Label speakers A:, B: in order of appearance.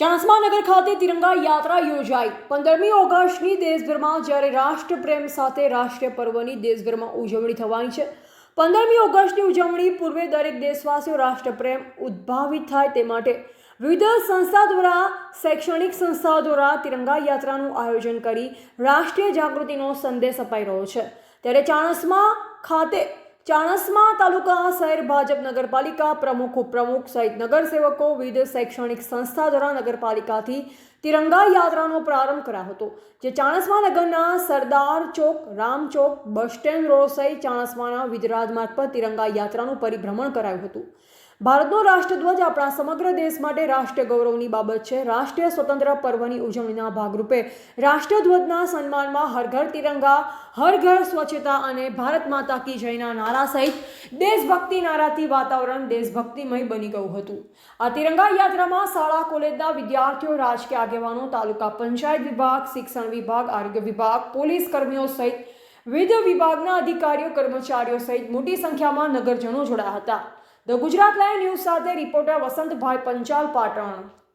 A: ચાણસ્મા નગર ખાતે તિરંગા યાત્રા યોજાઈ. પંદરમી ઓગસ્ટની દેશભરમાં જ્યારે રાષ્ટ્રપ્રેમ સાથે રાષ્ટ્રીય પર્વની દેશભરમાં ઉજવણી થવાની છે, પંદરમી ઓગસ્ટની ઉજવણી પૂર્વે દરેક દેશવાસીઓ રાષ્ટ્રપ્રેમ ઉદ્ભાવિત થાય તે માટે વિવિધ સંસ્થા દ્વારા, શૈક્ષણિક સંસ્થાઓ દ્વારા તિરંગા યાત્રાનું આયોજન કરી રાષ્ટ્રીય જાગૃતિનો સંદેશ અપાઈ રહ્યો છે. ત્યારે ચાણસ્મા ખાતે ચાણસ્મા તાલુકા શહેર ભાજપ નગરપાલિકા પ્રમુખ ઉપપ્રમુખ સહિત નગરસેવકો વિવિધ શૈક્ષણિક સંસ્થા દ્વારા નગરપાલિકાથી તિરંગા યાત્રાનો પ્રારંભ કરાયો હતો, જે ચાણસ્મા નગરના Sardar Chowk, Ram Chowk, bus stand road સહિત ચાણસ્માના વિધરાજ માર્ગ પર તિરંગા યાત્રાનું પરિભ્રમણ કરાયું હતું. ભારતનો રાષ્ટ્રધ્વજ આપણા સમગ્ર દેશ માટે રાષ્ટ્રીય ગૌરવની બાબત છે. રાષ્ટ્રીય સ્વતંત્ર પર્વની ઉજવણીના ભાગરૂપે રાષ્ટ્રધ્વજના સન્માનમાં હર ઘર તિરંગા, હર ઘર સ્વચ્છતા અને ભારત માતા કી જયના નારા સહિત દેશભક્તિ નારાથી વાતાવરણ દેશભક્તિમય બની ગયું હતું. આ તિરંગા યાત્રામાં શાળા, કોલેજના વિદ્યાર્થીઓ, રાજકીય આગેવાનો, તાલુકા પંચાયત વિભાગ, શિક્ષણ વિભાગ, આરોગ્ય વિભાગ, પોલીસ કર્મીઓ સહિત વિવિધ વિભાગના અધિકારીઓ, કર્મચારીઓ સહિત મોટી સંખ્યામાં નગરજનો જોડાયા હતા. ધ ગુજરાત લાઈવ ન્યૂઝ સાથે રિપોર્ટર વસંતભાઈ પંચાલ પાટણ.